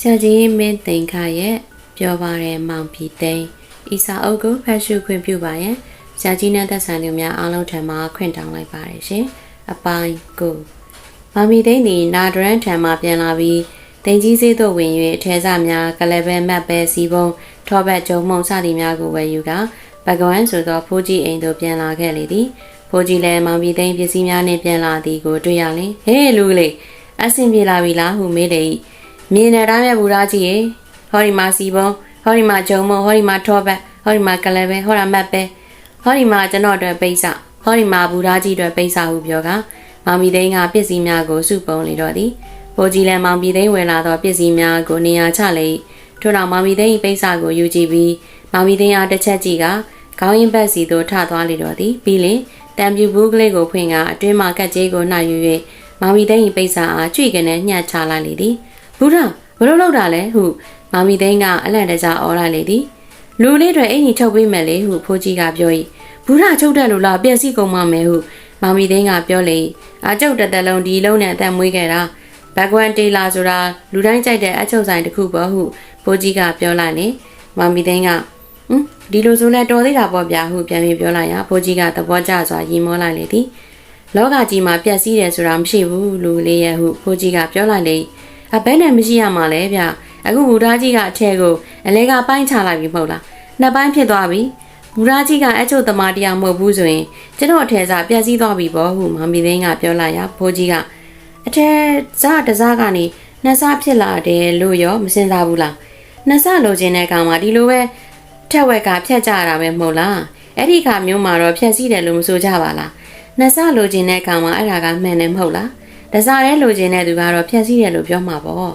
ဆရာကြီးမင်းသိန်ခရဲ့ပြောပါတဲ့မောင်ပြည်သိန်းဤစာအုပ်ကိုဖတ်ရှုခွင့်ပြုပါရန်ဆရာကြီးနဲ့သက်ဆိုင်သူများအားလုံးထံမှခွင့်တောင်းလိုက်ပါတယ်ရှင်အပိုင်းကိုမောင်ပြည်သိန်းသည်နာဒရန်ထံမှပြန်လာပြီးတင်ကြီးစေးသို့ဝင်၍အထဲစားများကလဘဲမတ်ပဲစီပုံထောဘတ်ကျုံမုံစသည်များကိုဝယ်ယူကာဘဂဝမ်ဆိုသောဖိုးကြီးအိမ်သို့ပြန်လာခဲ့လေသည်ဖိုးကြီးလည်းမောင်ပြည်သိန်းပစ္စည်းများနှင့်ပြန်လာသည်ကိုတွေ့ရလင်ဟေးလူကလေးအဆင်ပြေလာပြီလားဟုမေးလေ၏ မြင်နေတာမြတ်ဘူရာကြီးရေဟောဒီမှာစီပုံဟောဒီမှာဂျုံမုံဟောဒီမှာထောဘတ်ဟောဒီမှာကလဘဲဟောဒါမတ်ပဲဟောဒီမှာကျွန်တော်အတွက်ပိတ်စဟောဒီမှာဘူရာကြီးအတွက်ပိတ်စဟုပြောကမောင်ပြည်သိန်းကပစ္စည်းများကိုစုပုံလေတော့သည်ဖိုးကြီးလည်းမောင်ပြည်သိန်းဝယ်လာသောပစ္စည်းများကိုနေရာချလေထို့နောက်မောင်ပြည်သိန်း၏ပိတ်စကိုယူကြည့်ပြီးမောင်ပြည်သိန်းအားတစ်ချက်ကြည့်ကခေါင်းရင်းဘက်စီသို့ထသွားလေတော့သည်ပြီးလင်တံပြူဘူးကလေးကိုဖွင့်ကအတွင်းမှာကက်ကြီးကိုနှောက်ယူ၍မောင်ပြည်သိန်း၏ပိတ်စအားကြွေကနေညှက်ချလိုက်လေသည် ဘူရာဘလို့လောက်တာလဲဟုမောင်ပြည်သိန်းကအလန့်တကြားအော်လိုက်လေသည်လူလေးတွေအင်ကြီးချုပ်ပေးမယ်လေဟုဖိုးကြီးကပြော၏ဘူရာချုပ်တယ်လို့လားပြက်စီကုန်မှမယ်ဟုမောင်ပြည်သိန်းကပြောလေအကျုပ်တစ်သက်လုံးဒီလုံးနဲ့အသက်မွေးခဲ့တာဘက်ကွမ်တေလာဆိုတာလူတိုင်းကြိုက်တဲ့အချုပ်ဆိုင်တစ်ခုပေါ့ဟုဖိုးကြီးကပြောလိုက်လေမောင်ပြည်သိန်းကဟမ်ဒီလိုဆိုလဲတော်သေးတာပေါ့ဗျာဟုပြန်ပြီးပြောလိုက်ရဖိုးကြီးကသဘောကျစွာရီမောလိုက်လေသည်လောကကြီးမှာပြက်စီးတယ်ဆိုတာမရှိဘူးလူလေးရဲ့ဟုဖိုးကြီးကပြောလိုက်လေ အဘဲနဲ့မရှိရမှာလဲဗျအခုဘူသားကြီးကအထက်ကိုအလဲကပိုင်းချလိုက်ပြီမဟုတ်လားနှစ်ပိုင်းဖြစ်သွားပြီဘူသားကြီးကအချုပ်သမားတရားမဟုတ်ဘူးဆိုရင်ကျွန်တော်အထက်စားပြက်စီးသွားပြီပေါ့ဟုမမီသိန်းကပြောလိုက်ရဖိုးကြီးကအထက်စားတစားကနေနှစ်စားဖြစ်လာတယ်လို့ရောမစင်စားဘူးလားနှစ်စားလိုချင်တဲ့ကောင်မှာဒီလိုပဲထက်ဝက်ကဖြတ်ကြရတာပဲမဟုတ်လားအဲ့ဒီခါမျိုးမှာတော့ဖြတ်စည်းတယ်လို့မဆိုကြပါလားနှစ်စားလိုချင်တဲ့ကောင်မှာအဲ့ဒါကမှန်တယ်မဟုတ်လား တစားတဲ့လိုချင်တဲ့သူကတော့ဖြတ်စည်းတယ်လို့ပြောမှာပေါ့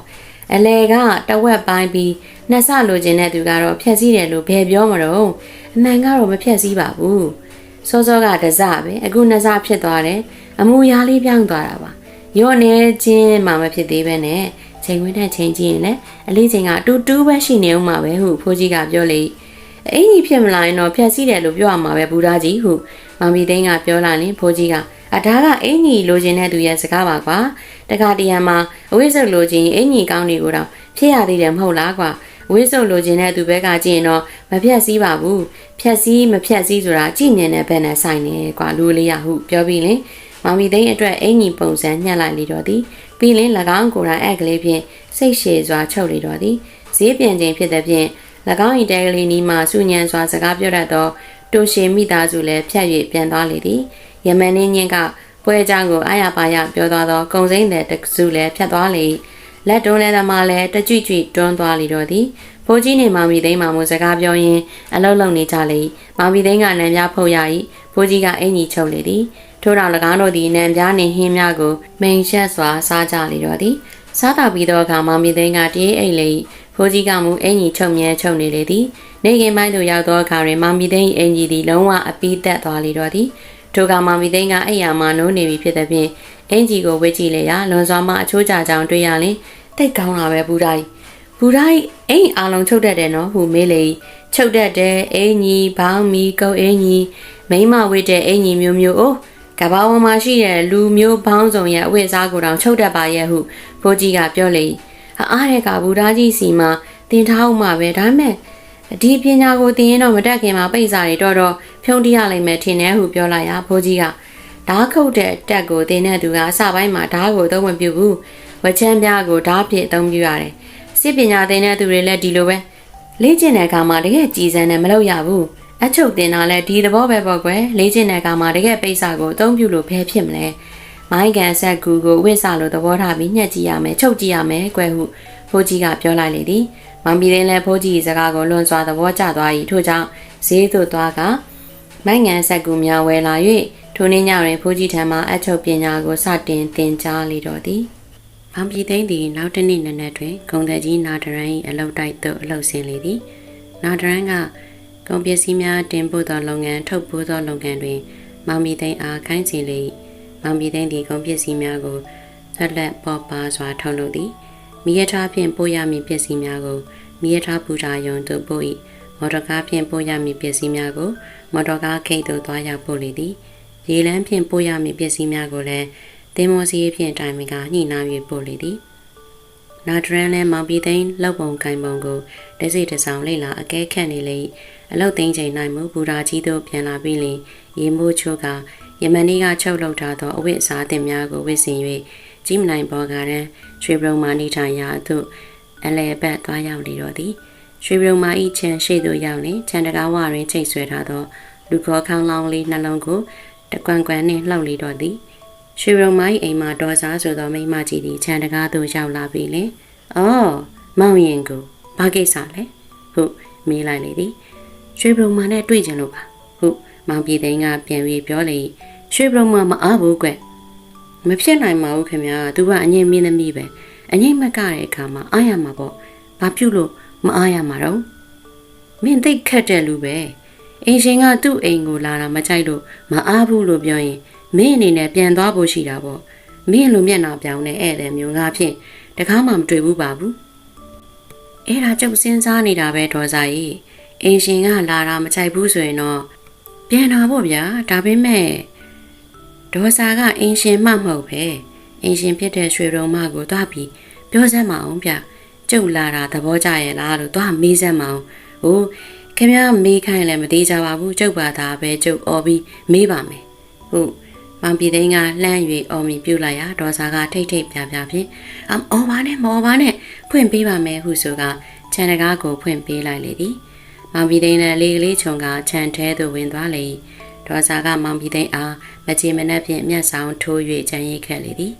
အလဲကတဝက်ပိုင်းပြီးနှစ်ဆလိုချင်တဲ့သူကတော့ဖြတ်စည်းတယ်လို့ဘယ်ပြောမလို့အမှန်ကတော့မဖြတ်စည်းပါဘူးစောစောကတစပဲအခုနှစ်စဖြစ်သွားတယ်အမူအရာလေးပြောင်းသွားတာပါရော့နေချင်းမှမဖြစ်သေးပဲနဲ့ချိန်ဝင်တဲ့ချိန်ကြီးရင်လည်းအလေးချိန်ကတူတူပဲရှိနေဦးမှာပဲဟုဖိုးကြီးကပြောလေအင်းကြီးဖြစ်မလာရင်တော့ဖြတ်စည်းတယ်လို့ပြောရမှာပဲဘူသားကြီးဟုမောင်မီသိန်းကပြောလာရင်ဖိုးကြီးက အဒါကအင်ကြီးလိုချင်တဲ့သူရဲ့စကားပါကွာတခါတရံမှာအဝိဇ္ဇုလိုချင်အင်ကြီးကောင်းတွေကိုတော့ဖြစ်ရသေးတယ်မဟုတ်လားကွာအဝိဇ္ဇုလိုချင်တဲ့သူဘက်ကကြည့်ရင်တော့မဖြတ်စည်းပါဘူးဖြတ်စည်းမဖြတ်စည်းဆိုတာကြည့်မြင်တဲ့ဘက်နဲ့ဆိုင်နေကွာလူလေးရဟုပြောပြီးလင်မောင်မီသိန်းအတွက်အင်ကြီးပုံစံညှက်လိုက်လေတော့သည်ပြီးလင်၎င်းကိုယ်တိုင်အက်ကလေးဖြင့်စိတ်ရှည်စွာချုပ်လေတော့သည်ဈေးပြန်ခြင်းဖြစ်တဲ့ဖြင့်၎င်း၏တဲကလေးနီးမှစူညံစွာစကားပြောတတ်သောတိုရှင်မိသားစုလည်းဖြတ်၍ပြန်သွားလေသည် ယမန်နှင်းညင်းကပွဲအကြောင်းကိုအာရပါရပြောသွားသောကုံစိမ့်တဲ့တစုလည်းဖြတ်သွားလေလက်တွန်းလဲသမားလည်းတကြွကြွတွန်းသွားလေတော့သည်ဖိုးကြီးနေမောင်မီသိန်းမှမစကားပြောရင်းအလုံးလုံးနေကြလေမောင်မီသိန်းကနံပြဖုတ်ရ၏ဖိုးကြီးကအင်ကြီးချုပ်လေသည်ထို့နောက်၎င်းတို့သည်နံပြနှင့်ဟင်းများကိုမိန်ရှက်စွာစားကြလေတော့သည်စားတာပြီးသောအခါမောင်မီသိန်းကတေးအိတ်လေဖိုးကြီးကမူအင်ကြီးချုပ်မြဲချုပ်နေလေသည်နေကင်ပိုင်းသို့ရောက်သောအခါတွင်မောင်မီသိန်းအင်ကြီးသည်လုံးဝအပီးသက်သွားလေတော့သည် ထိုကမောင်မီသိန်းကအိယာမှာနိုးနေပြီဖြစ်တဲ့ဖြင့်အင်ကြီးကိုဝစ်ကြည့်လေရာလွန်စွာမှအချိုးကြကြောင်တွေ့ရလင်တိတ်ကောင်းလာပဲဘူဒါကြီးဘူဒါကြီးအိမ်အားလုံးချုပ်တတ်တယ်နော်ဟူမေးလေချုပ်တတ်တယ်အင်ကြီးဘောင်းမီကုတ်အင်ကြီးမိမဝစ်တဲ့အင်ကြီးမျိုးမျိုးအိုးကဘာဝမှာရှိတဲ့လူမျိုးဘောင်းစုံရဲ့အဝတ်အစားကိုတောင်ချုပ်တတ်ပါရဲ့ဟုဖိုးကြီးကပြောလေအားတဲ့ကဘူဒါကြီးစီမှာတင်ထားအောင်မှာပဲဒါမဲ့ဒီပညာကိုသင်ရင်တော့မတက်ခင်မှာပိတ်စာတွေတော့တော့ ဖြုံးတရလိုက်မယ်ထင်တယ်ဟုပြောလိုက်ရဖိုးကြီးကဓားခုတ်တဲ့တက်ကိုသင်တဲ့သူကအစပိုင်းမှာဓားကိုသုံးမပြုဘူးဝချမ်းပြားကိုဓားဖြစ်အသုံးပြုရတယ်စစ်ပညာသင်တဲ့သူတွေလည်းဒီလိုပဲလေ့ကျင့်တဲ့အခါမှာတကယ်ကြည်စံနဲ့မလုပ်ရဘူးအချုပ်တင်တာလည်းဒီသဘောပဲပေါ့ကွယ်လေ့ကျင့်တဲ့အခါမှာတကယ်ပိတ်စာကိုအသုံးပြုလို့ဘယ်ဖြစ်မလဲမိုင်းကန်ဆက်ကူကိုဝစ်စာလို့သဘောထားပြီးညှက်ကြည့်ရမယ်ချုပ်ကြည့်ရမယ်ကွယ်ဟုဖိုးကြီးကပြောလိုက်လေသည်မောင်ပြည်သိန်းလည်းဖိုးကြီးစကားကိုလွန်စွာသဘောကျသွား၏ထို့ကြောင့်ဈေးသို့သွားက မိုင်းငံဆက်ကူများဝယ်လာ၍ထိုနေ့ညတွင်ဖိုးကြီးထံမှအချုပ်ပညာကိုစတင်သင်ကြားလေတော့သည်မောင်ပြည်သိန်းသည်နောက်တစ်နေ့နံနက်တွင်ဂုံသက်ကြီးနာဒရန်၏အလုတ်တိုက်သို့အလုတ်ဆင်းလေသည်နာဒရန်ကကုန်ပစ္စည်းများတင်ပို့သောလုပ်ငန်းထုတ်ပိုးသောလုပ်ငန်းတွင်မောင်ပြည်သိန်းအားခိုင်းစီလေမောင်ပြည်သိန်းသည်ကုန်ပစ္စည်းများကိုဆက်လက်ပေါ်ပါစွာထုတ်လုပ်သည်မိရထားဖြင့်ပို့ရမည့်ပစ္စည်းများကိုမိရထားပူတာယုံသို့ပို့၏ မော်တော်ကားဖြင့်ပို့ရမည့်ပစ္စည်းများကိုမော်တော်ကားခိတ်သို့သွားရောက်ပို့လေသည်ရေလမ်းဖြင့်ပို့ရမည့်ပစ္စည်းများကိုလည်းသင်္ဘောစီးဖြင့်တိုင်မင်ကညှိနှိုင်း၍ပို့လေသည်နာဒရန်လည်းမောင်ပြည်သိန်းလောက်ပုံကင်ပုံကိုတစိတဆောင်လိမ့်လာအကဲခတ်နေလေအလုတ်သိန်းချိန်နိုင်မှုဘူရာကြီးတို့ပြန်လာပြီးလင်ရေမိုးချိုးကယမန်နီကချုပ်လောက်ထားသောအဝိအစားတင်များကိုဝစ်စင်၍ကြီးမနိုင်ဘော်ကရန်ရွှေဘုံမာနေထိုင်ရာသို့အလဲပတ်သွားရောက်လေတော့သည် ရွှေဘုံမာဤချန်ရှိသို့ရောက်လင်ချန်တကားဝတွင်ချိတ်ဆွဲထားသော လူခေါ်ခေါင်းလောင်းလေးနှလုံးကိုတကွမ်ကွမ်နှင့်လှောက်လေတော့သည်ရွှေရုံမိုင်းအိမ်မှာဒေါ်စားဆိုသောမိန်းမကြီးဒီခြံတကားသို့ရောက်လာပြီလေ။အော်မောင်ရင်ကိုဘာကိစ္စလဲ။ဟုတ်မေးလိုက်လေသည်။ရွှေရုံမနဲ့တွေ့ကြလို့ပါ။ဟုတ်မောင်ပြည်သိန်းကပြန်ပြီးပြောလေရွှေရုံမမအားဘူးကွ။မဖြစ်နိုင်ပါဘူးခင်ဗျာ။ तू ကအငိမ့်မင်းသမီးပဲ။အငိမ့်မကတဲ့အခါမှာအားရမှာပေါ့။ဘာပြုလို့ မအားရမှာတော့။မင်းသိခက်တဲ့လူပဲ။အင်ရှင်ကသူ့အိမ်ကိုလာတာမကြိုက်လို့မအားဘူးလို့ပြောရင်မင်းအနေနဲ့ပြန်သွားဖို့ရှိတာပေါ့မင်းလိုမျက်နှာပြောင်းနေဧည့်သည်မျိုးငါဖြင့်တကားမှမတွေ့ဘူးပါဘူးအဲ့ဒါကျုပ်စဉ်းစားနေတာပဲဒေါ်စာကြီးအင်ရှင်ကလာတာမကြိုက်ဘူးဆိုရင်တော့ပြန်လာဖို့ဗျာဒါပေမဲ့ဒေါ်စာကအင်ရှင်မှမဟုတ်ပဲအင်ရှင်ဖြစ်တဲ့ရွှေရုံမကိုတွားပြီးပြောစမ်းမအောင်ဗျ ကျုပ်လာတာသဘောကျရဲ့လားလို့တွားမေးစမ်းမအောင်ဟိုခင်ဗျားမေးခိုင်းလည်းမသေးကြပါဘူးကျုပ်ပါသားပဲကျုပ်អော်ပြီးမေးပါမယ်ဟုတ်မောင်ပြည်သိန်းကလှမ်း၍အော်မီပြုတ်လိုက်ရာဒေါ်စာကထိတ်ထိတ်ပြပြဖြင့်အမ်အော်ပါနဲ့မော်ပါနဲ့ဖွင့်ပေးပါမယ်ဟုဆိုကခြံတကားကိုဖွင့်ပေးလိုက်လေသည်မောင်ပြည်သိန်းလည်းလေးကလေးခြုံကခြံထဲသို့ဝင်သွားလေဒေါ်စာကမောင်ပြည်သိန်းအားမချေမနှက်ဖြင့်မျက်ဆောင်ထိုး၍ခြံရိတ်ခဲ့လေသည်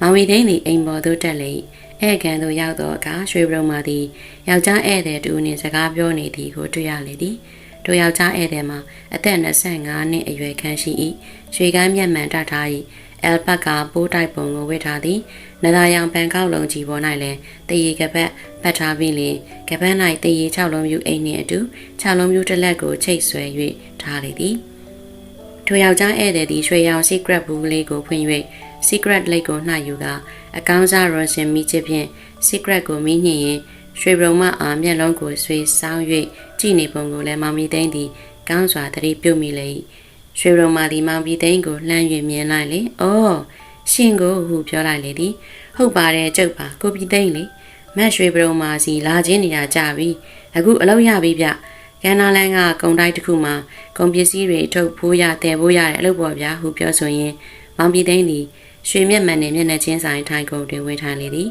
မောင်ပြည်သိန်းသည်အိမ်ပေါ်သို့တက်လေ ဧည့်ခံသို့ရောက်သောအခါရွှေဘုံမာသည်ယောက်ျားဧည့်သည်တူနှင့်စကားပြောနေသည်ကိုတွေ့ရလေသည်တို့ယောက်ျားဧည့်သည်မှာအသက်25နှစ်အရွယ်ခန့်ရှိ၏ရွှေကမ်းမျက်မှန်တတ်ထား၏အယ်ပတ်ကပိုးတိုက်ပုံကိုဝတ်ထားသည်နဂါရောင်ပန်ကောက်လုံးကြီးပေါ်၌လည်းတရေကပတ်ပတ်ထားပြီးလင်ကပတ်၌တရေ6လုံးမြူအိမ်နှင့်အတူ6လုံးမြူတစ်လက်ကိုချိတ်ဆွဲ၍ထားလေသည်ထိုယောက်ျားဧည့်သည်သည်ရွှေရောင် secret ဘူးလေးကိုဖွင့်၍ secret လိတ်ကိုနှိုက်ယူကအကောင်းစားရောရှင်မိချစ်ဖြင့် secret ကိုမိညှင်ရင်ရွှေဘုံမအားမျက်လုံးကိုဆွေဆောင်း၍ကြည်နေပုံကိုလည်းမောင်မီသိန်းသည်ကောင်းစွာသတိပြုမိလေ၏ရွှေဘုံမသည်မောင်မီသိန်းကိုလှမ်း၍မြင်လိုက်လေ။အော်ရှင်ကိုဟုပြောလိုက်လေသည်။ဟုတ်ပါတယ်ကျုပ်ပါကိုပြီသိန်းလေ။မတ်ရွှေဘုံမစီလာချင်းနေတာကြပြီ။အခုအလုပ်ရပြီဗျ။ကန္နာလန်ကကုံတိုက်တစ်ခုမှာကုန်ပစ္စည်းတွေထုတ်ဖိုးရတည်ဖိုးရတဲ့အလုပ်ပေါ်ဗျာဟုပြောဆိုရင်မောင်ပြည်သိန်းသည် ရွှေမျက်မှန်နှင့်မျက်နှာချင်းဆိုင်ထိုင်ကုန်တွင်ဝေထိုင်လေသည်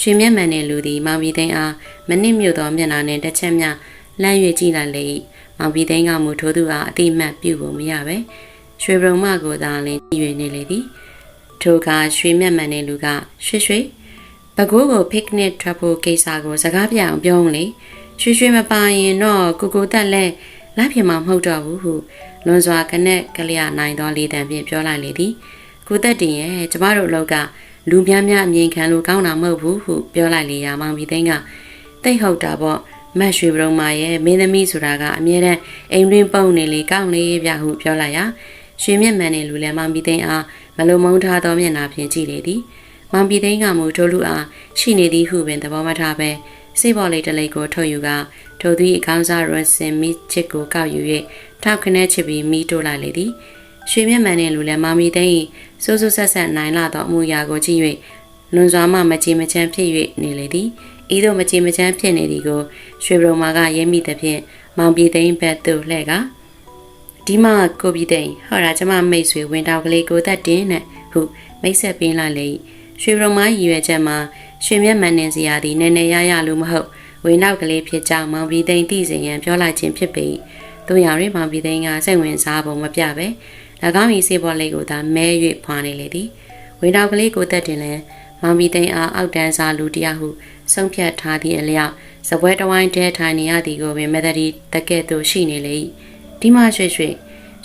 ရွှေမျက်မှန်နှင့်လူသည်မောင်ပြည်သိန်းအားမနစ်မြုပ်သောမျက်နှာနှင့်တစ်ချက်မျှလမ်း၍ကြည့်လိုက်လေ၏မောင်ပြည်သိန်းကမူထိုးသူအားအတိမတ်ပြုဖို့မရပဲရွှေဘုံမကိုသာလင်းကြည့်၍နေလေသည်ထိုကရွှေမျက်မှန်နှင့်လူကရွှေရွှေပကိုးကို picnic ထွက်ဖို့ကိစ္စကိုစကားပြအောင်ပြောဦးလေရွှေရွှေမပါရင်တော့ကိုကိုတက်လက်လိုက်ပြမှာမဟုတ်တော့ဘူးဟုလွန်စွာကနက်ကလျနိုင်သောလေတံဖြင့်ပြောလိုက်လေသည် ကိုသက်တင်ရဲ့ကျမတို့အလောက်ကလူများများအမြင်ခံလို့ကောင်းတာမဟုတ်ဘူးဟုပြောလိုက်လေရာမောင်ပြီးသိန်းကတိတ်ဟုတ်တာပေါ့မတ်ရွှေဘုံမာရဲ့မင်းသမီးဆိုတာကအမြဲတမ်းအိမ်တွင်းပုံနေလေကောင်းလေပြဟုပြောလိုက်ရာရွှေမျက်မှန်နဲ့လူလည်းမောင်ပြီးသိန်းအားမလုံမုန်းထားသောမျက်နှာဖြင့်ကြည့်လေသည်မောင်ပြီးသိန်းကမူထိုးလူအားရှိနေသည်ဟုပင်သဘောမထားပဲစိတ်ပေါ်လေးတလိတ်ကိုထုတ်ယူကထိုသည့်အကောင်းစားရစင်မီချစ်ကိုကောက်ယူ၍ထောက်ခနဲချစ်ပြီးမိတိုးလိုက်လေသည်ရွှေမျက်မှန်နဲ့လူလည်းမောင်ပြီးသိန်း စိုးစိုးဆက်ဆက်နိုင်လာသောအမှုရာကိုကြည့်၍လွန်စွာမှမကြည်မချမ်းဖြစ်၍နေလေသည်ဤသို့မကြည်မချမ်းဖြစ်နေသည်ကိုရွှေဘုံမာကရဲမိသဖြင့်မောင်ပြည်သိန်းဘက်သို့လှည့်ကဒီမှာကိုပြည်သိန်းဟောတာကျမမိတ်ဆွေဝင်တောက်ကလေးကိုသက်တင်နဲ့ဟုမိတ်ဆက်ပင်းလိုက်လေရွှေဘုံမာရည်ရွယ်ချက်မှာရွှေမျက်မှန်နေစရာသည်နည်းနည်းရရလို့မဟုတ်ဝင်နောက်ကလေးဖြစ်ကြောင်းမောင်ပြည်သိန်းသိစေရန်ပြောလိုက်ခြင်းဖြစ်ပေတို့ရောင်ရင်မောင်ပြည်သိန်းကစိတ်ဝင်စားပုံမပြပဲ၎ င်း၏စေပေါ်လေးကိုသာမဲ၍ဖွာနေလေသည်ဝင်နောက်ကလေးကိုသက်တင်လဲမောင်ပြည်သိန်းအားအောက်တန်းစားလူတယောက်ဟုဆုံးဖြတ်ထားသည့်အလျောက်စပွဲတဝိုင်းတဲထိုင်နေရသည်ကိုပင်မသတိတကဲ့သို့ရှိနေလေ၏ဒီမှရွှေရွှေ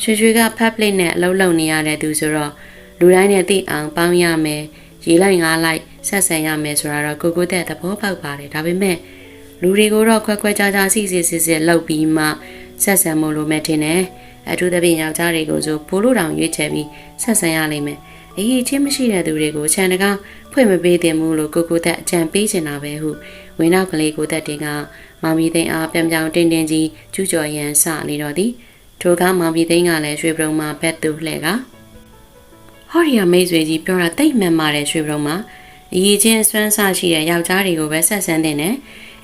ရွှေရွှေကဖက်ပလစ်နဲ့အလုံးလုံးနေရတဲ့သူဆိုတော့လူတိုင်းနဲ့သိအောင်ပေါင်းရမယ်ရေလိုက်ငါလိုက်ဆက်ဆံရမယ်ဆိုတာတော့ကိုကိုတဲ့သဘောပေါက်ပါတယ်ဒါပေမဲ့လူတွေကိုတော့ခွဲခွဲခြားခြားစီစီစစ်စစ်လှုပ်ပြီးမှဆက်ဆံမှုလိုမဲ့ထင်တယ် အထူးသဖြင့်ယောက်ျားတွေကိုဆိုဘိုးလိုတောင်ရွေးချယ်ပြီးဆက်ဆံရလိမ့်မယ်အရေးချင်းမရှိတဲ့သူတွေကိုခြံတကားဖွင့်မပေးသင့်ဘူးလို့ကိုကိုသက်အကြံပေးချင်တာပဲဟုဝင်းနောက်ကလေးကိုသက်တင်ကမောင်မီသိန်းအားပြောင်ပြောင်တင်းတင်းကြီးကျူးကျော်ရန်စနေတော့သည်ထိုကမောင်မီသိန်းကလည်းရွှေပရုံမှာဘက်သူလှဲ့ကဟော်ရီယာမိတ်ဆွေကြီးပြောတာတိတ်မှန်ပါတယ်ရွှေပရုံမှာအရေးချင်းစွမ်းစားရှိတဲ့ယောက်ျားတွေကိုပဲဆက်ဆန်းတင်တယ်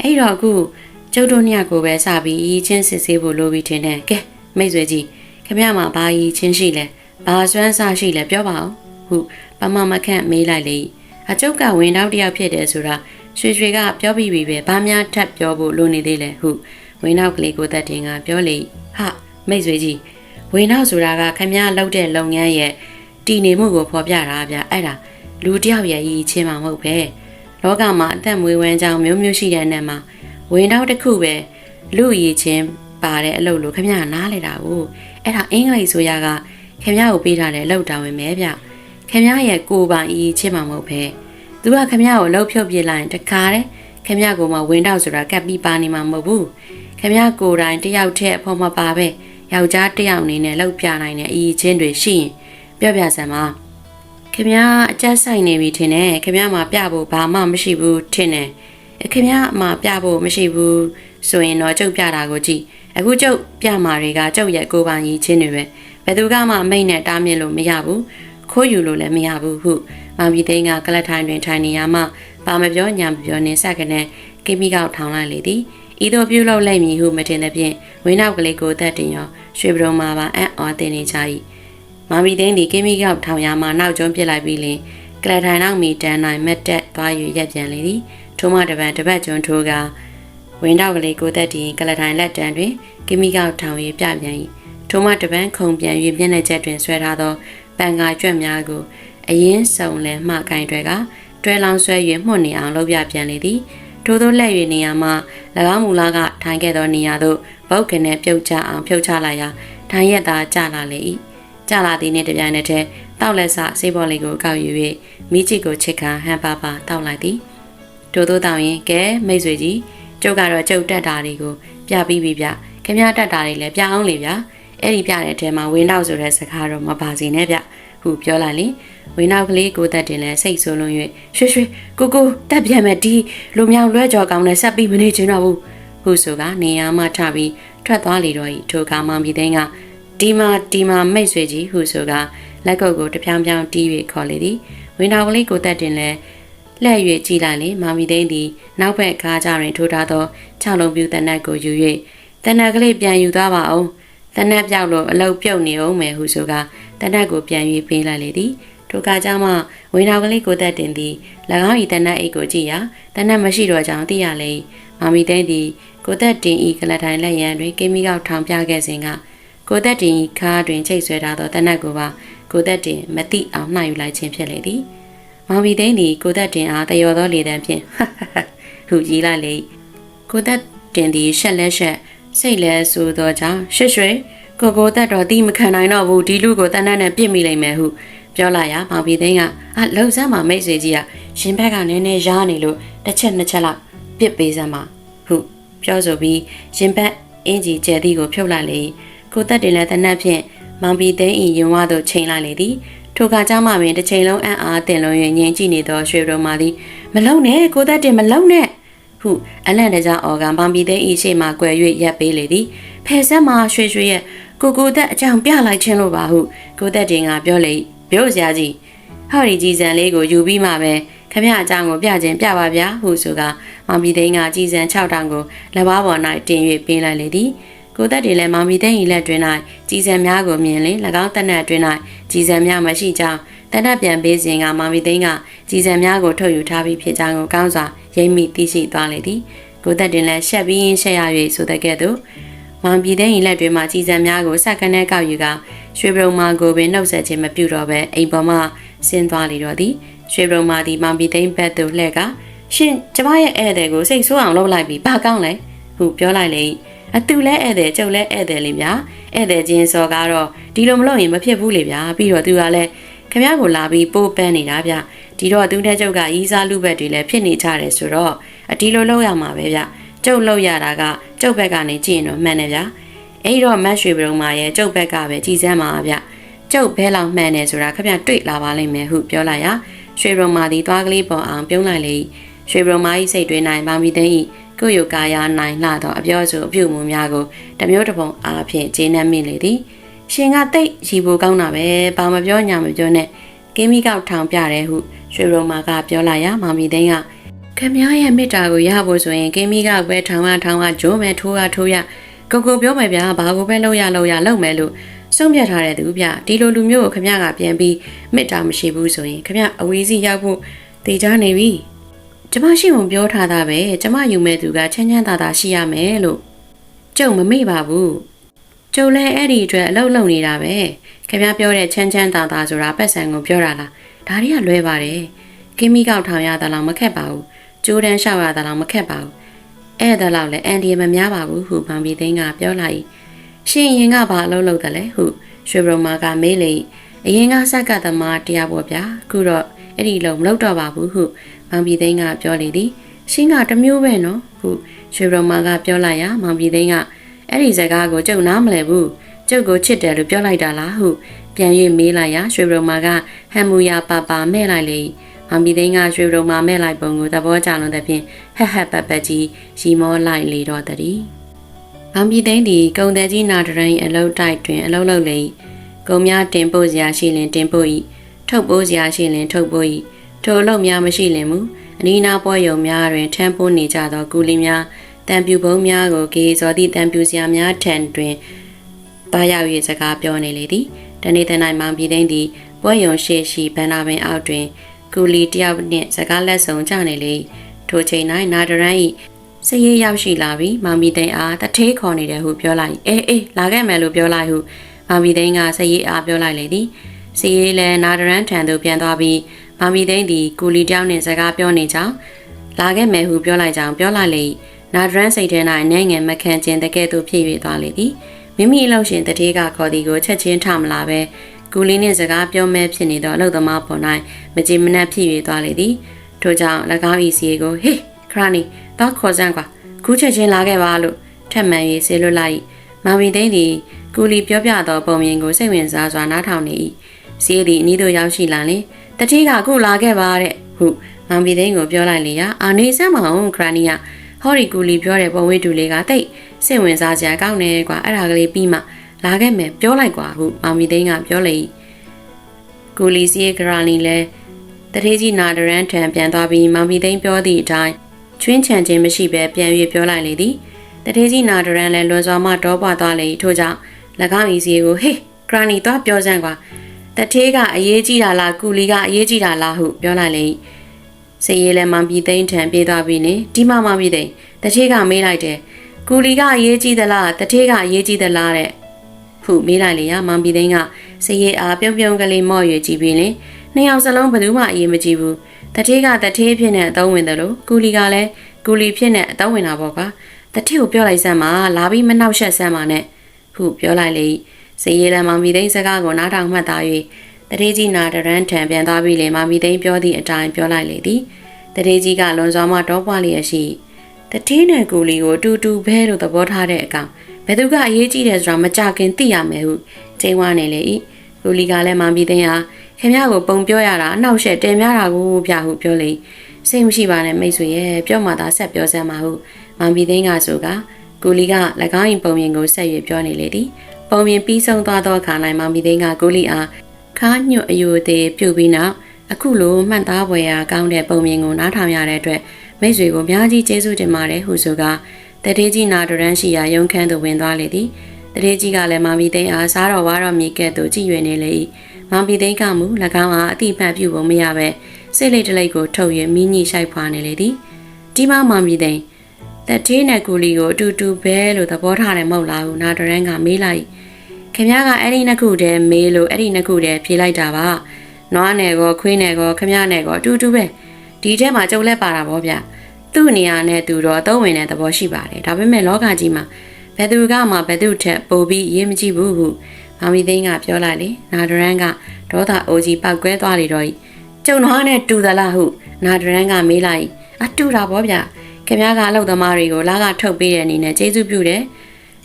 အဲ့တော့အခုကျုပ်တို့နှစ်ယောက်ကိုပဲစပြီးအရေးချင်းစစ်ဆေးဖို့လိုပြီးထင်တယ်ကဲ မိတ်ဆွေကြီးခင်ဗျားမှာဘာအရေးချင်းရှိလဲဘာစွမ်းစားရှိလဲပြောပါဦးဟုပမမခန့်မေးလိုက်လေအကျုပ်ကဝင်တော့တယောက်ဖြစ်တယ်ဆိုတာရွှေရွှေကပြောပြီးပြီပဲဘာများထပ်ပြောဖို့လိုနေသေးလဲဟုဝင်နောက်ကလေးကိုသက်တင်ကပြောလေဟာမိတ်ဆွေကြီးဝင်နောက်ဆိုတာကခင်ဗျားလုပ်တဲ့လုပ်ငန်းရဲ့တည်နေမှုကိုဖော်ပြတာဗျအဲ့ဒါလူတယောက်ရဲ့ရည်ချင်းမှမဟုတ်ပဲလောကမှာအသက်မွေးဝမ်းကြောင်းမျိုးမျိုးရှိတဲ့နဲ့မှာဝင်တော့တစ်ခုပဲလူရည်ချင်း ပါတဲ့အလုပ်လို့ခင်ဗျားနားလေတာကိုအဲ့ဒါအင်္ဂလိပ်ဆိုရကခင်ဗျားကိုပေးထားတဲ့လောက်တာဝင်မဲဗျခင်ဗျားရဲ့ကိုယ်ပိုင်ရည်ချင်းမှမဟုတ်ပဲသူကခင်ဗျားကိုလှုပ်ဖြုတ်ပြလိုက်ရင်တခါတည်းခင်ဗျားကိုမှဝင်တော့ဆိုတာကပ်ပြီးပါနေမှာမဟုတ်ဘူးခင်ဗျားကိုယ်တိုင်တယောက်တည်းအဖို့မပါပဲယောက်ျားတယောက်အနေနဲ့လှုပ်ပြနိုင်တဲ့အရည်ချင်းတွေရှိရင်ပြောပြစမ်းပါခင်ဗျားအကျက်ဆိုင်နေပြီထင်တယ်ခင်ဗျားမှာပြဖို့ဘာမှမရှိဘူးထင်တယ်ခင်ဗျားမှာပြဖို့မရှိဘူးဆိုရင်တော့ကျုပ်ပြတာကိုကြည့် အခုကျုပ်ပြမာတွေကကျုပ်ရဲ့ကိုယ်ပိုင်ရည်ချင်းတွေပဲဘယ်သူကမှမိတ်နဲ့တားမြစ်လို့မရဘူးခိုးယူလို့လည်းမရဘူးဟုမောင်ပြည်သိန်းကကလတ်ထိုင်တွင်ထိုင်နေရမှဘာမပြောညာမပြောနေဆက်ကနေကိမိကောက်ထောင်လိုက်လေသည်ဤသို့ပြုလုပ်လိုက်မည်ဟုမတင်သဖြင့်ဝင်းနောက်ကလေးကိုသက်တင်ရောရွှေပရုံမှာပါအံ့ဩတင်နေကြ၏မာမီသိန်းဒီကိမိကောက်ထောင်ရမှနောက်ကျွန်းပြစ်လိုက်ပြီးလင်ကလတ်ထိုင်နောက်မီတန်းနိုင်မက်တက်သွား၍ရက်ပြန်လေသည်ထို့မှတပံတပတ်ကျွန်းထိုးက ဝင်းနောက်ကလေးကိုသက်တင်ကလတ်ထိုင်လက်တန်းတွင်ကိမိကောက်ထောင်၍ပြပြန်၏ထို့မှတပံခုံပြန်၍မျက်နှာချက်တွင်ဆွဲထားသောပန်ကာကြွက်များကိုအရင်စုံလည်မှကင်တွေကတွဲလောင်းဆွဲ၍မှုတ်နေအောင်လုပ်ပြပြန်လေသည်ထို့သောလက်၍နေရာမှာ၎င်းမူလာကထိုင်ခဲ့သောနေရာသို့ဘုတ်ကနေပြုတ်ချအောင်ဖြုတ်ချလိုက်ရာထိုင်ရက်သာကျလာလေ၏ကျလာသည်နှင့်တပြိုင်နက်တည်းတောက်လက်ဆဆေးဘောလေးကိုကောက်ယူ၍မိချစ်ကိုချစ်ခံဟန်ပါပါတောက်လိုက်သည်ထို့သောတောင်ရင်ကဲမိတ်ဆွေကြီး ကျုပ်ကတော့ကျုပ်တက်တာတွေကိုပြပြီးပြီဗျခင်ဗျားတက်တာတွေလည်းပြအောင်လေဗျအဲ့ဒီပြတဲ့အထဲမှာဝင်းတော့ဆိုတဲ့စကားတော့မပါစီနဲ့ဗျဟုပြောလိုက်လေဝင်းနောက်ကလေးကိုသက်တင်လဲစိတ်ဆိုးလွန်း၍ရွှေရွှေကိုကိုတက်ပြန်မဲ့ဒီလူမြောင်လွဲကြော်ကောင်းနဲ့ဆက်ပြီးမနေချင်တော့ဘူးဟုဆိုကနေရာမှထပြီးထွက်သွားလေတော့ဤထိုကမောင်ပြည်သိန်းကဒီမာဒီမာမိတ်ဆွေကြီးဟုဆိုကလက်ကုပ်ကိုတဖြောင်းဖြောင်းတီး၍ခေါ်လေသည်ဝင်းနောက်ကလေးကိုသက်တင်လဲ လှည့်၍ကြည်လိုက်လေမောင်ပြည်သိန်းသည်နောက်ဘက်ကားကြတွင်ထိုးထားသော၆လုံးပြူတနတ်ကိုယူ၍တနတ်ကလေးပြန်ယူသွားပါအောင်တနတ်ပြောက်လို့အလုတ်ပြုတ်နေအောင်မယ်ဟုဆိုကတနတ်ကိုပြန်၍ပေးလိုက်လေသည်ထိုကကြောင့်မှဝင်းတော်ကလေးကိုတက်တင်သည်၎င်း၏တနတ်အိတ်ကိုကြည့်ရာတနတ်မရှိတော့ကြောင်းသိရလေမမီသိန်းသည်ကိုသက်တင်ဤကလထိုင်လက်ရန်တွင်ကိမိကောက်ထောင်ပြခဲ့စဉ်ကကိုသက်တင်ဤခါတွင်ချိတ်ဆွဲထားသောတနတ်ကိုပါကိုသက်တင်မတိအောင်နှှာယူလိုက်ခြင်းဖြစ်လေသည် မောင်မီသိန်းသည်ကိုသက်တင်အားတယောသောလေတံဖြင့်ဟူကြီးလိုက်လေကိုသက်တင်သည်ရှက်လဲရှက်စိတ်လဲဆိုသောကြောင့်ရှစ်ရွှေကိုကိုသက်တော်တိမခံနိုင်တော့ဘူးဒီလူကိုတန်းတန်းနဲ့ပြစ်မိလိမ့်မယ်ဟုပြောလာရမောင်ပြည်သိန်းကအာလှုပ်စမ်းမှာမိတ်ဆွေကြီးကရှင်ဘက်ကနည်းနည်းရားနေလို့တစ်ချက်နှစ်ချက်လောက်ပြစ်ပေးစမ်းပါဟုပြောဆိုပြီးရှင်ဘက်အင်ကြီးကျဲသည့်ကိုဖြုတ်လိုက်လေကိုသက်တင်လည်းတနတ်ဖြင့်မောင်ပြည်သိန်းဤယွံဝသို့ချိန်လိုက်လေသည် ထိုကကြမှာပင်တစ်ချိန်လုံးအံ့အားတင်လုံး၍ငြင်းကြည့်နေသောရွှေရုံမာသည်မလုံနဲ့ကိုသက်တင်မလုံနဲ့ဟုအလန့်တကြားအော်ကန်ပန်ပီသိန်းဤရှိမှကွယ်၍ရပ်ပေးလေသည်ဖယ်ဆက်မှာရွှေရွှေရဲ့ကိုကိုသက်အကြောင်းပြလိုက်ခြင်းလို့ပါဟုကိုသက်တင်ကပြောလေပြောစရာကြီးဟော်ဒီကြီးစံလေးကိုယူပြီးမှပဲခမရအကြောင်းကိုပြခြင်းပြပါဗျာဟုဆိုကမောင်ပီသိန်းကကြီးစံ6တောင်ကိုလက်ပါပေါ်၌တင်၍ပေးလိုက်လေသည် ကိုသက်တင်လည်းမောင်ပီသိန်း၏လက်တွင်၌ကြီးစံများကိုမြင်လေ၎င်းတက်နက်တွင်၌ကြီးစံများမရှိကြောင်းတနက်ပြန်ပေးစဉ်ကမောင်ပီသိန်းကကြီးစံများကိုထုတ်ယူထားပြီးဖြစ်ကြောင်းကိုကောင်းစွာရိပ်မိသိရှိသွားလေသည်ကိုသက်တင်လည်းရှက်ပြီးရှက်ရ၍ဆိုတဲ့ကဲ့သို့မောင်ပြည်တဲ့ရင်လက်တွေမှာကြီးစံများကိုစက္ကနဲ့ကောက်ယူကရွှေပရုံမာကိုပင်နှုတ်ဆက်ခြင်းမပြုတော့ပဲအိမ်ပေါ်မှဆင်းသွားလေတော့သည်ရွှေပရုံမာသည်မောင်ပြည်သိန်းဘက်သို့လှည့်ကရှင်ကျမရဲ့ဧည့်သည်ကိုစိတ်ဆိုးအောင်လုပ်လိုက်ပြီးဘာကောင်းလဲဟုပြောလိုက်လေ အတူလဲဧည့်သည်ကျုပ်လဲဧည့်သည်လေးများဧည့်သည်ချင်းစော်ကားတော့ဒီလိုမလုပ်ရင်မဖြစ်ဘူးလေဗျာပြီးတော့သူကလည်းခမရကိုလာပြီးပိုးပန်းနေတာဗျဒီတော့သူတဲ့ကျုပ်ကရီးစားလူဘက်တွေလည်းဖြစ်နေကြတယ်ဆိုတော့အတီလိုလုပ်ရမှာပဲဗျကျုပ်လောက်ရတာကကျုပ်ဘက်ကနေကြည့်ရင်တော့မှန်တယ်ဗျအဲ့တော့မတ်ရွှေပရုံမာရဲ့ကျုပ်ဘက်ကပဲကြည်စမ်းပါဗျကျုပ်ဘဲလောက်မှန်တယ်ဆိုတာခပြတွေ့လာပါလိမ့်မယ်ဟုပြောလိုက်ရာရွှေပရုံမာသည်သွားကလေးပေါ်အောင်ပြုံးလိုက်လေရွှေပရုံမာ၏စိတ်တွင်နိုင်ပါမီသိ၏ ကိုယုကာယာနိုင်လှသောအပြောဆိုအပြုမူများကိုတမျိုးတစ်ပုံအားဖြင့်ဂျင်းနှံမိလေသည်ရှင်ကတိတ်ရီပိုကောင်းတာပဲဘာမပြောညာမပြောနဲ့ကင်းမီကောက်ထောင်ပြတယ်ဟုရွှေရုံမာကပြောလာရမောင်မီသိန်းကခမည်းရဲ့မေတ္တာကိုရဖို့ဆိုရင်ကင်းမီကပဲထောင်ကထောင်ကဂျုံးမဲ့ထိုးကထိုးရကိုကိုပြောမယ်ဗျာဘာကိုပဲလုပ်ရလုပ်ရလုပ်မယ်လို့ဆုံးဖြတ်ထားတဲ့သူဗျဒီလိုလူမျိုးကိုခမည်းကပြန်ပြီးမေတ္တာမရှိဘူးဆိုရင်ခမည်းအဝေးစီရောက်ဖို့တေချာနေပြီ ကျမရှိုံပြောထားတာပဲကျမယူမဲ့သူကချမ်းချမ်းသာသာရှိရမယ်လို့ကျုံမမေ့ပါဘူးကျုပ်လည်းအဲ့ဒီအတွက်အလုပ်လုပ်နေတာပဲခင်ဗျားပြောတဲ့ချမ်းချမ်းသာသာဆိုတာပတ်စံကိုပြောတာလားဒါတွေကလွဲပါတယ်ကင်းမီကောက်ထောင်ရတာလောက်မခက်ပါဘူးကျိုးတန်းလျှောက်ရတာလောက်မခက်ပါဘူးအဲ့ဒါလောက်လည်းအန်ဒီမများပါဘူးဟုဗန်ဘီသိန်းကပြောလိုက်ရှင်ရင်ကဘာအလုပ်လုပ်တယ်လဲဟုရွှေဘရုံမာကမေးလေအရင်ကဆက်ကသမားတရားပေါ်ဗျာခုတော့အဲ့ဒီလုံးမလုပ်တော့ပါဘူးဟု ဗန်ဘီသိန်းကပြောလေသည်ရှင်ကတစ်မျိုးပဲနော်ဟုရွှေဘရုံမာကပြောလိုက်ရမောင်ဘီသိန်းကအဲ့ဒီစကားကိုကျုပ်နားမလဲဘူးကျုပ်ကိုချစ်တယ်လို့ပြောလိုက်တာလားဟုပြန်၍မေးလိုက်ရာရွှေဘုံမာကဟမ်မူယာပါပါမဲ့လိုက်လေမမီသိန်းကရွှေဘုံမာမဲ့လိုက်ပုံကိုသဘောကျလွန်တဲ့ဖြင့်ဟက်ဟက်ပက်ပက်ကြီးရီမောလိုက်လေတော့တည်းမမီသိန်းသည်ကုံတဲ့ကြီးနာတရင်အလုတ်တိုက်တွင်အလုတ်လုတ်လေကုံများတင်ပို့စရာရှိလင်တင်ပို့၏ထုတ်ပိုးစရာရှိလင်ထုတ်ပို့၏ ထိုအလုတ်များမရှိလင်မူအနီးနားပွဲယုံများတွင်ထမ်းပိုးနေကြသောကူလီများတံပြူပုံးများကိုကေဇော်သည့်တံပြူစရာများထံတွင်ပါရောက်၍စကားပြောနေလေသည်တနေ့တနိုင်မှပြည်သိမ့်သည်ပွဲယုံရှိရှိဗန္နာပင်အောက်တွင်ကူလီတယောက်နှင့်စကားလက်ဆောင်ကြနေလေထိုချိန်၌နာဒရန်၏စရေးရောက်ရှိလာပြီးမောင်မီသိန်းအားတထေးခေါ်နေတယ်ဟုပြောလိုက်အေးအေးလာခဲ့မယ်လို့ပြောလိုက်ဟုမောင်မီသိန်းကစရေးအားပြောလိုက်လေသည်စရေးလည်းနာဒရန်ထံသို့ပြန်သွားပြီး မောင်မီသိန်းသည်ကူလီတယောက်နှင့်စကားပြောနေကြောင်းလာခဲ့မယ်ဟုပြောလိုက်ကြောင်းပြောလိုက်လေနာဒရန်စိတ်ထဲ၌နိုင်ငယ်မခံခြင်းတကဲ့သို့ဖြစ်၍သွားလေသည်မိမိအလောက်ရှင်တထေးကခေါ်သည်ကိုချက်ချင်းထမလာပဲကူလီနှင့်စကားပြောမဲဖြစ်နေသောအလုသမားပေါ်၌မကြည်မနှက်ဖြစ်၍သွားလေသည်ထို့ကြောင့်၎င်း၏စီကိုဟေးခရနီတော့ခေါ်စမ်းကွာခုချက်ချင်းလာခဲ့ပါလို့ထက်မှန်၍ဆေလွတ်လိုက်မောင်မီသိန်းသည်ကူလီပြောပြသောပုံမြင်ကိုစိတ်ဝင်စားစွာနားထောင်နေ၏စီးသည်အနီးသို့ရောက်ရှိလာလင် တတိကအခုလာခဲ့ပါတဲ့ဟုမောင်မီသိန်းကိုပြောလိုက်လေရာအာနေစမ်းမအောင်ခရနီယာဟော်ရီကူလီပြောတဲ့ပုံဝေးတူလေးကတိတ်စိတ်ဝင်စားစရာကောင်းနေကွာအဲ့ဒါကလေးပြီးမှလာခဲ့မယ်ပြောလိုက်ကွာဟုမောင်မီသိန်းကပြောလေကူလီစီရဲ့ဂရာနီလဲတထေးကြီးနာဒရန်ထံပြန်သွားပြီးမောင်မီသိန်းပြောသည့်အတိုင်းချွင်းချန်ခြင်းမရှိဘဲပြန်၍ပြောလိုက်လေသည်တထေးကြီးနာဒရန်လဲလွန်စွာမှတောပွားသွားလေထို့ကြောင့်၎င်းဤစီကိုဟေးဂရာနီသွားပြောစမ်းကွာ တထေးကအရေးကြီးတာလားကူလီကအရေးကြီးတာလားဟုပြောလိုက်လေစေရေးလဲမောင်ပြည်သိန်းထံပြေးသွားပြီးနေဒီမမောင်ပြည်သိန်းတထေးကမေးလိုက်တယ်ကူလီကအရေးကြီးသလားတထေးကအရေးကြီးသလားတဲ့ဟုမေးလိုက်လေရမောင်ပြည်သိန်းကစေရေးအားပြုံးပြုံးကလေးမော့ရွကြည့်ပြီးနေနှစ်ယောက်စလုံးဘယ်သူမှအရေးမကြီးဘူးတထေးကတထေးဖြစ်နေအသုံးဝင်တယ်လို့ကူလီကလည်းကူလီဖြစ်နေအသုံးဝင်တာပေါ့ကွာတထေးကိုပြောလိုက်စမ်းပါလာပြီးမနှောက်ရှက်စမ်းပါနဲ့ဟုပြောလိုက်လေ စေရေးလည်းမောင်ပြည်သိန်းစကားကိုနားထောင်မှတ်သား၍တထေးကြီးနာဒရန်ထံပြန်သွားပြီးလေမောင်ပြည်သိန်းပြောသည့်အတိုင်းပြောလိုက်လေသည်တထေးကြီးကလွန်စွာမှတောပွားလျက်ရှိတထေးနဲ့ကိုလီကိုတူတူဘဲလို့သဘောထားတဲ့အကောင်ဘယ်သူကအရေးကြီးတယ်ဆိုတာမကြခင်သိရမယ်ဟုချိန်ဝါနေလေ၏ကိုလီကလည်းမောင်ပြည်သိန်းဟာခင်ဗျားကိုပုံပြောရတာအနောက်ရှက်တင်များတာကိုပြဟုပြောလေစိတ်မရှိပါနဲ့မိတ်ဆွေရဲ့ပြောမှသာဆက်ပြောစမ်းပါဟုမောင်ပြည်သိန်းကဆိုကကိုလီက၎င်း၏ပုံရင်ကိုဆက်၍ပြောနေလေသည် ပုံရင်ပြီးဆုံးသွားသောအခါ၌မောင်ပြည်သိန်းကကိုလီအားခါညွတ်အယိုသေးပြုတ်ပြီးနောက်အခုလိုမှတ်သားပွဲရာကောင်းတဲ့ပုံမြင်ကိုနားထောင်ရတဲ့အတွက်မိတ်ဆွေကိုအများကြီးကျေးဇူးတင်ပါတယ်ဟုဆိုကတထေးကြီးနာဒရန်ရှိရာရုံခန်းသို့ဝင်သွားလေသည်တထေးကြီးကလည်းမောင်ပြည်သိန်းအားစားတော်ဝါတော်မြေကဲ့သို့ကြည်ရွယ်နေလေ၏မောင်ပြည်သိန်းကမူ၎င်းအားအတိပတ်ပြုဖို့မရပဲစိတ်လေးတလိတ်ကိုထုတ်၍မိညိရှိုက်ဖွာနေလေသည်ဒီမမောင်ပြည်သိန်း တထေးနဲ့ကူလီကိုအတူတူပဲလို့သဘောထားတယ်မဟုတ်လားဟုနာဒရန်ကမေးလိုက်ခင်ဗျားကအဲ့ဒီနှစ်ခုတည်းမေးလို့အဲ့ဒီနှစ်ခုတည်းဖြေလိုက်တာပါနွားနယ်ကောခွေးနယ်ကောခမရနယ်ကောအတူတူပဲဒီထဲမှာကြုံလက်ပါတာဗောဗျသူ့နေရာနဲ့သူတော့သုံးဝင်တဲ့သဘောရှိပါတယ်ဒါပေမဲ့လောကကြီးမှာဘယ်သူကမှဘယ်သူထက်ပိုပြီးရေးမကြည့်ဘူးဟုမောင်မီသိန်းကပြောလိုက်လေနာဒရန်ကဒေါသအိုကြီးပောက်ကွဲသွားလေတော့ကျုံနွားနဲ့တူသလားဟုနာဒရန်ကမေးလိုက်အတူတာဗောဗျ ခင်ဗျားကအလုပ်သမားတွေကိုလာကထုတ်ပေးတဲ့အနေနဲ့ကျေးဇူးပြုတယ်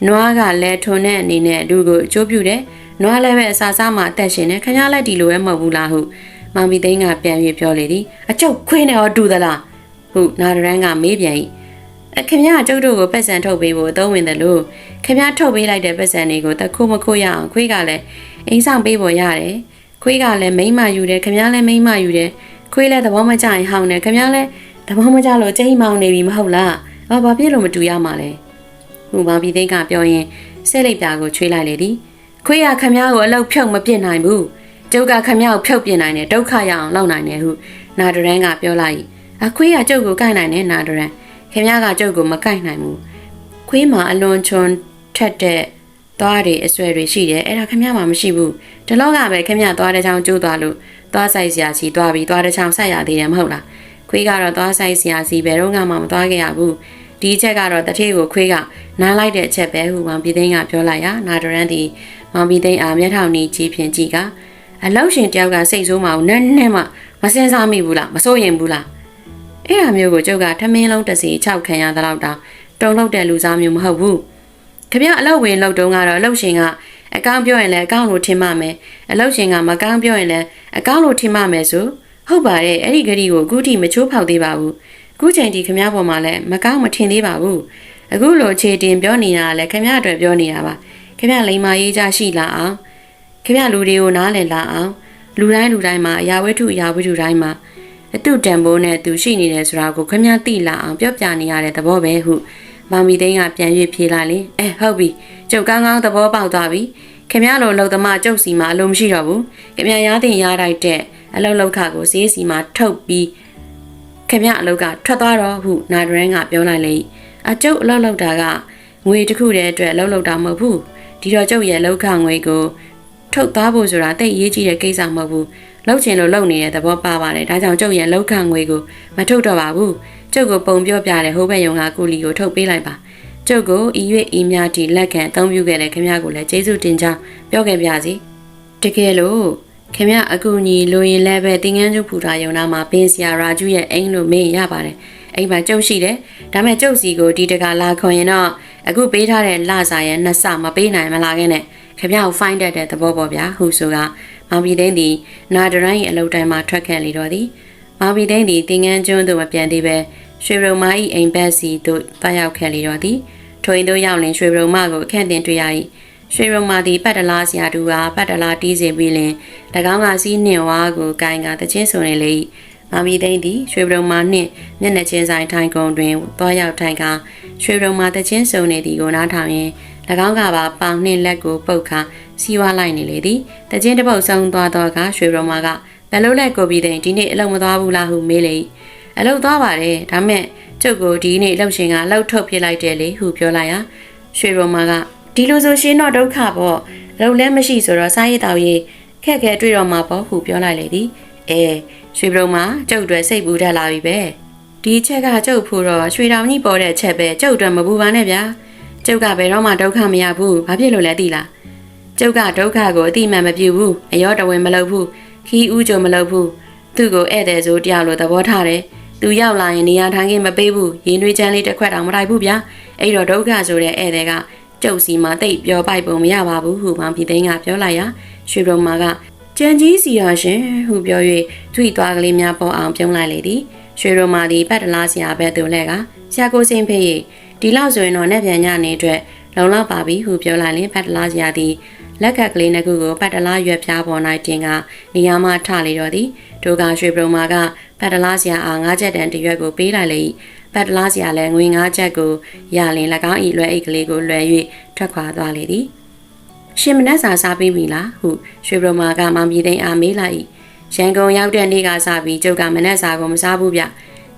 နွားကလည်းထုံတဲ့အနေနဲ့လူကိုအကျိုးပြုတယ်နွားလည်းပဲအစာစားမှအသက်ရှင်နေခင်ဗျားလည်းဒီလိုပဲမဟုတ်ဘူးလားဟုမောင်မီသိန်းကပြန်ပြီးပြောလေသည်အကျုပ်ခွေးနဲ့ရောတူသလားဟုနာဒရန်ကမေးပြန်၏အခင်ဗျားကျုပ်တို့ကိုပတ်စံထုတ်ပေးဖို့အသုံးဝင်တယ်လို့ခင်ဗျားထုတ်ပေးလိုက်တဲ့ပတ်စံတွေကိုတခုမခုရအောင်ခွေးကလည်းအိမ်ဆောင်ပေးပေါ်ရတယ်ခွေးကလည်းမိမ့်မယူတယ်ခင်ဗျားလည်းမိမ့်မယူတယ်ခွေးလည်းသဘောမကျရင်ဟောင်းနေခင်ဗျားလည်း သဘောမကျလို့ကြိမ်မောင်နေပြီမဟုတ်လားဘာဘာဖြစ်လို့မတူရမှာလဲဟူမောင်ပြည်သိန်းကပြောရင်ဆဲလိုက်ပြာကိုချွေးလိုက်လေသည်ခွေးရခင်ဗျားကိုအလောက်ဖြုတ်မပြစ်နိုင်ဘူးကျုပ်ကခင်ဗျားကိုဖြုတ်ပြစ်နိုင်တယ်ဒုက္ခရအောင်လုပ်နိုင်တယ်ဟုနာဒရန်ကပြောလိုက်အခွေးရကျုပ်ကိုကိုက်နိုင်တယ်နာဒရန်ခင်ဗျားကကျုပ်ကိုမကိုက်နိုင်ဘူးခွေးမှာအလွန်ချွန်ထက်တဲ့သွားတွေအဆွဲတွေရှိတယ်အဲ့ဒါခင်ဗျားမှမရှိဘူးဒီလောက်ကပဲခင်ဗျားသွားတဲ့ချောင်းကျိုးသွားလို့သွားဆိုင်စရာစီသွားပြီးသွားတဲ့ချောင်းဆက်ရသေးတယ်မဟုတ်လား ခွေးကတော့သွားဆိုင်စရာစီဘယ်တော့မှမသွားခဲ့ရဘူးဒီအချက်ကတော့တထေးကိုခွေးကနားလိုက်တဲ့အချက်ပဲဟုမောင်ပြည်သိန်းကပြောလိုက်ရနာဒရန်သည်မောင်ပြည်သိန်းအားမျက်ထောင်နီးကြည့်ဖြင့်ကြည့်ကအလောက်ရှင်တယောက်ကစိတ်ဆိုးမှနည်းနည်းမှမစင်စားမိဘူးလားမစိုးရင်ဘူးလားအဲ့ဒါမျိုးကိုကျုပ်ကထမင်းလုံးတစ်စီ၆ခံရသလောက်တောင်တုံလောက်တဲ့လူစားမျိုးမဟုတ်ဘူးခမရအလောက်ဝင်လောက်တုံးကတော့အလောက်ရှင်ကအကောင့်ပြောရင်လည်းအကောင့်လို့ထင်မှမယ်အလောက်ရှင်ကမကောင့်ပြောရင်လည်းအကောင့်လို့ထင်မှမယ်ဆို ဟုတ်ပါတယ်အဲ့ဒီဂရီကိုအခုထိမချိုးဖောက်သေးပါဘူးအခုချိန်ထိခမရပေါ်မှာလည်းမကောင့်မထင်သေးပါဘူးအခုလိုခြေတင်ပြောနေတာလည်းခမရအတွက်ပြောနေတာပါခမရလိမ္မာရေးကြရှိလာအောင်ခမရလူတွေကိုနားလည်လာအောင်လူတိုင်းလူတိုင်းမှာအရာဝတ္ထုအရာဝတ္ထုတိုင်းမှာအတုတန်ဖိုးနဲ့သူရှိနေတယ်ဆိုတာကိုခမရသိလာအောင်ပြောပြနေရတဲ့သဘောပဲဟုမောင်မီသိန်းကပြန်၍ဖြေလိုက်လေအဲဟုတ်ပြီကျုပ်ကောင်းကောင်းသဘောပေါက်သွားပြီခင်ဗျားလိုလုံသမားကျုပ်စီမှာအလုံးမရှိတော့ဘူးခင်ဗျားရားတင်ရားတိုက်တဲ့ အလုံးလောက်ခကိုဈေးစီမှာထုတ်ပြီးခင်ဗျားအလုတ်ကထွက်သွားတော့ဟုနာဒရန်ကပြောလိုက်လေအကျုပ်အလောက်လောက်တာကငွေတစ်ခုတည်းအတွက်အလောက်လောက်တာမဟုတ်ဘူးဒီတော့ကျုပ်ရဲ့လောက်ခငွေကိုထုတ်သွားဖို့ဆိုတာတိတ်ရေးကြီးတဲ့ကိစ္စမဟုတ်ဘူးလောက်ချင်လို့လောက်နေတဲ့သဘောပါပါတယ်ဒါကြောင့်ကျုပ်ရဲ့လောက်ခငွေကိုမထုတ်တော့ပါဘူးကျုပ်ကိုပုံပြောပြတယ်ဟိုဘက်ယုံကကူလီကိုထုတ်ပေးလိုက်ပါကျုပ်ကိုဤ၍ဤများတီလက်ခံအသုံးပြုခဲ့တဲ့ခင်ဗျားကိုလည်းကျေးဇူးတင်ကြောင်းပြောခဲ့ပါစီတကယ်လို့ ခင်ဗျားအကူညီလိုရင်လည်းပဲတင်ငန်းကျုပ်ဖူတာယုံနာမှာဘင်းစရာရာကျူးရဲ့အိမ်လို့မေးရပါတယ်အိမ်မှာကျုပ်ရှိတယ်ဒါမဲ့ကျုပ်စီကိုဒီတကလာခွန်ရင်တော့အခုပေးထားတဲ့လစာရဲ့နှစ်ဆမပေးနိုင်မလားခဲ့နဲ့ခင်ဗျားကိုဖိုင်းတတ်တဲ့သဘောပေါ့ဗျာဟုဆိုကမောင်ပြည်သိန်းသည်နာဒရိုင်းရဲ့အလုပ်တိုင်းမှာထွက်ခဲ့လေတော့သည်မောင်ပြည်သိန်းသည်တင်ငန်းကျွန်းသို့မပြန်သေးပဲရွှေရုံမ၏အိမ်ဘက်စီသို့တွားရောက်ခဲ့လေတော့သည်ထိုအိမ်သို့ရောက်လင်ရွှေရုံမကိုအခန့်တင်တွေ့ရ၏ ရွှေရုံမသည်ပတ်တလားဆရာတူကပတ်တလားတီးစီပြီးလင်၎င်းကစီးနှင်ဝါကိုကိုင်ကတချင်းစုံနေလေ၏မမီသိန်းသည်ရွှေရုံမနှင့်မျက်နှာချင်းဆိုင်ထိုင်ကုန်တွင်တွားရောက်ထိုင်ကရွှေရုံမတချင်းစုံနေသည်ကိုနားထောင်ရင်၎င်းကပါပေါင်နှင့်လက်ကိုပုတ်ခါစီးဝါလိုက်နေလေသည်တချင်းတစ်ပုတ်ဆုံးသွားတော့ကရွှေရုံမကဘယ်လိုလဲကိုပြီးတဲ့ဒီနေ့အလုံးမသွားဘူးလားဟုမေးလေ၏အလုပ်သွားပါတယ်ဒါမဲ့ကျုပ်ကိုဒီနေ့အလုပ်ရှင်ကအလုပ်ထုတ်ပြလိုက်တယ်လေဟုပြောလိုက်ရရွှေရောမာက ဒီလိုဆိုရှင်တော့ဒုက္ခပေါ့အလုပ်လည်းမရှိဆိုတော့စားရည်တောက်ရည်ခက်ခဲတွေ့တော့မှာပေါ့ဟုပြောလိုက်လေသည်အဲရွှေဘုံမှာကျုပ်အတွက်စိတ်ပူတတ်လာပြီပဲဒီချက်ကကျုပ်ဖို့တော့ရွှေတောင်ကြီးပေါ်တဲ့ချက်ပဲကျုပ်အတွက်မပူပါနဲ့ဗျာကျုပ်ကဘယ်တော့မှဒုက္ခမရဘူးဘာဖြစ်လို့လဲသိလားကျုပ်ကဒုက္ခကိုအတိအမှန်မပြုဘူးအယောတဝင်မလုပ်ဘူးခီးဥကြုံမလုပ်ဘူးသူ့ကိုဧည့်သည်ဆိုတယောက်လိုသဘောထားတယ်သူရောက်လာရင်နေရာထိုင်ခင်းမပေးဘူးရင်းနှွေးချမ်းလေးတစ်ခွက်တောင်မတိုက်ဘူးဗျာအဲ့တော့ဒုက္ခဆိုတဲ့ဧည့်သည်က ကျုပ်စီမှာတိတ်ပြောပိုက်ပုံမရပါဘူးဟုမောင်ပြည်သိန်းကပြောလိုက်ရာရွှေဘုံမာကကြံကြီးစီရရှင်ဟုပြော၍ထွေသွားကလေးများပေါ်အောင်ပြုံးလိုက်လေသည်ရွှေရိုမာသည်ပတ်တလားဆရာဘက်သို့လဲကဆရာကိုစင်ဖေး၏ဒီလောက်ဆိုရင်တော့နဲ့ပြန်ညနေအတွက်လုံလောက်ပါပြီဟုပြောလိုက်ရင်ပတ်တလားဆရာသည်လက်ကက်ကလေးနှစ်ခုကိုပတ်တလားရွက်ပြားပေါ်၌တင်ကနေရာမှထလေတော့သည်ဒိုကရွှေပရုံမာကပတ်တလားဆရာအား၅ချက်တန်တရွက်ကိုပေးလိုက်လေ၏ ပတ်တလားဆရာလည်းငွေ၅ချက်ကိုရလင်၎င်း၏လွယ်အိတ်ကလေးကိုလွယ်၍ထွက်ခွာသွားလေသည်ရှင်မနက်စာစားပြီးပြီလားဟုရွှေပရုံမာကမောင်ပြည်သိန်းအားမေးလိုက်၏ရန်ကုန်ရောက်တဲ့နေ့ကစပြီးကျုပ်ကမနက်စာကိုမစားဘူးဗျ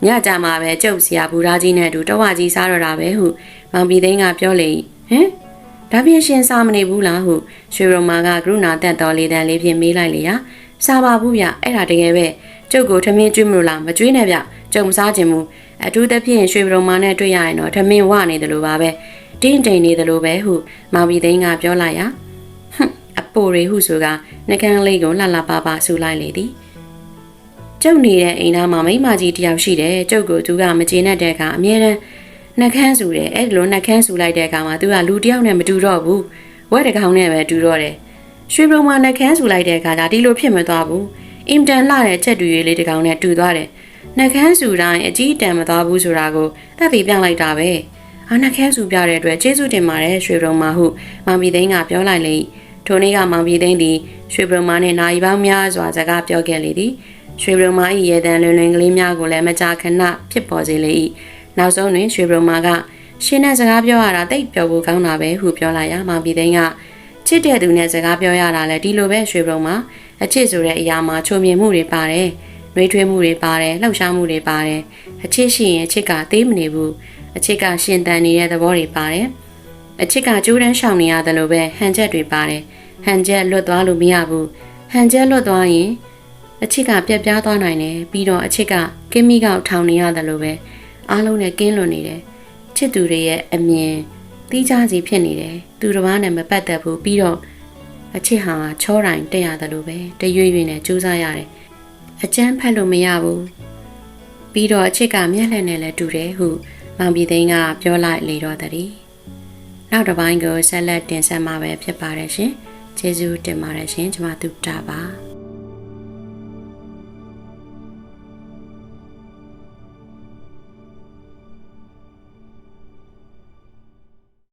ညကြမှာပဲကျုပ်ဆရာဘူရာကြီးနဲ့အတူတဝကြီးစားရတာပဲဟုမောင်ပြည်သိန်းကပြောလေ၏ဟင်ဒါပြင်ရှင်စားမနေဘူးလားဟုရွှေရုံမာကကရုဏာတက်တော်လေးတန်လေးဖြင့်မေးလိုက်လေရာစားပါဘူးဗျအဲ့ဒါတကယ်ပဲကျုပ်ကိုထမင်းကျွေးမလို့လားမကျွေးနဲ့ဗျကျုံမစားခြင်းဘူး အထူးသဖြင့်ရွှေရုံမာနဲ့တွေ့ရရင်တော့ထမင်းဝနေတယ်လို့ပါပဲတင်းတိန်နေတယ်လို့ပဲဟုမောင်ပြည်သိန်းကပြောလိုက်ရာဟွန်းအပိုတွေဟုဆိုကနှကန်းလေးကိုလှလှပပဆူလိုက်လေသည်ကျုပ်နေတဲ့အိမ်သားမှာမိမကြီးတယောက်ရှိတယ်ကျုပ်ကိုသူကမကျေနပ်တဲ့အခါအမြဲတမ်းနှကန်းဆူတယ်အဲ့လိုနှကန်းဆူလိုက်တဲ့အခါမှာသူကလူတယောက်နဲ့မတူတော့ဘူးဝက်တကောင်နဲ့ပဲတူတော့တယ်ရွှေဘုံမှာနှကန်းဆူလိုက်တဲ့အခါကျဒီလိုဖြစ်မသွားဘူးအင်တန်လှတဲ့ချက်တူရွေးလေးတကောင်နဲ့တူသွားတယ် နှကန်းဆူတိုင်းအကြီးတန်မသွားဘူးဆိုတာကိုသက်သေပြလိုက်တာပဲအာနှကန်းဆူပြတဲ့အတွက်ကျေးဇူးတင်ပါတယ်ရွှေဘုံမှာဟုမောင်ပြည်သိန်းကပြောလိုက်လေထိုနေ့ကမောင်ပြည်သိန်းသည်ရွှေဘုံမှာနဲ့နာရီပေါင်းများစွာစကားပြောခဲ့လေသည်ရွှေဘုံမာ၏ရေတံလွင်လွင်ကလေးများကိုလည်းမကြာခဏဖြစ်ပေါ်စေလေ၏နောက်ဆုံးတွင်ရွှေဘုံမာကရှင်းတဲ့စကားပြောရတာတိတ်ပျော်ဖို့ကောင်းတာပဲဟုပြောလိုက်ရာမောင်ပြည်သိန်းကချစ်တဲ့သူနဲ့စကားပြောရတာလည်းဒီလိုပဲရွှေဘုံမာအချစ်ဆိုတဲ့အရာမှာချုံမြင်မှုတွေပါတယ် နှွေးထွေးမှုတွေပါတယ်လှုပ်ရှားမှုတွေပါတယ်အချစ်ရှိရင်အချစ်ကသေးမနေဘူးအချစ်ကရှင်တန်နေတဲ့သဘောတွေပါတယ်အချစ်ကကြိုးတန်းရှောင်နေရတယ်လို့ပဲဟန်ချက်တွေပါတယ်ဟန်ချက်လွတ်သွားလို့မရဘူးဟန်ချက်လွတ်သွားရင်အချစ်ကပြက်ပြားသွားနိုင်တယ်ပြီးတော့အချစ်ကကင်းမိကောက်ထောင်နေရတယ်လို့ပဲအားလုံးနဲ့ကင်းလွန်နေတယ်ချစ်သူတွေရဲ့အမြင်တီးခြားစီဖြစ်နေတယ်သူတစ်ပါးနဲ့မပတ်သက်ဘူးပြီးတော့အချစ်ဟာချောတိုင်းတက်ရတယ်လို့ပဲတရွေ့ရွေ့နဲ့ကြိုးစားရတယ် အကျန်းဖက်လို့မရဘူးပြီးတော့အချစ်ကမျက်လှည့်နဲ့လည်းတူတယ်ဟုမောင်ပြည်သိန်းကပြောလိုက်လေတော့တည်းနောက်တစ်ပိုင်းကိုဆက်လက်တင်ဆက်မှာပဲဖြစ်ပါတယ်ရှင်ကျေးဇူးတင်ပါတယ်ရှင်ကျွန်မတူတာပါ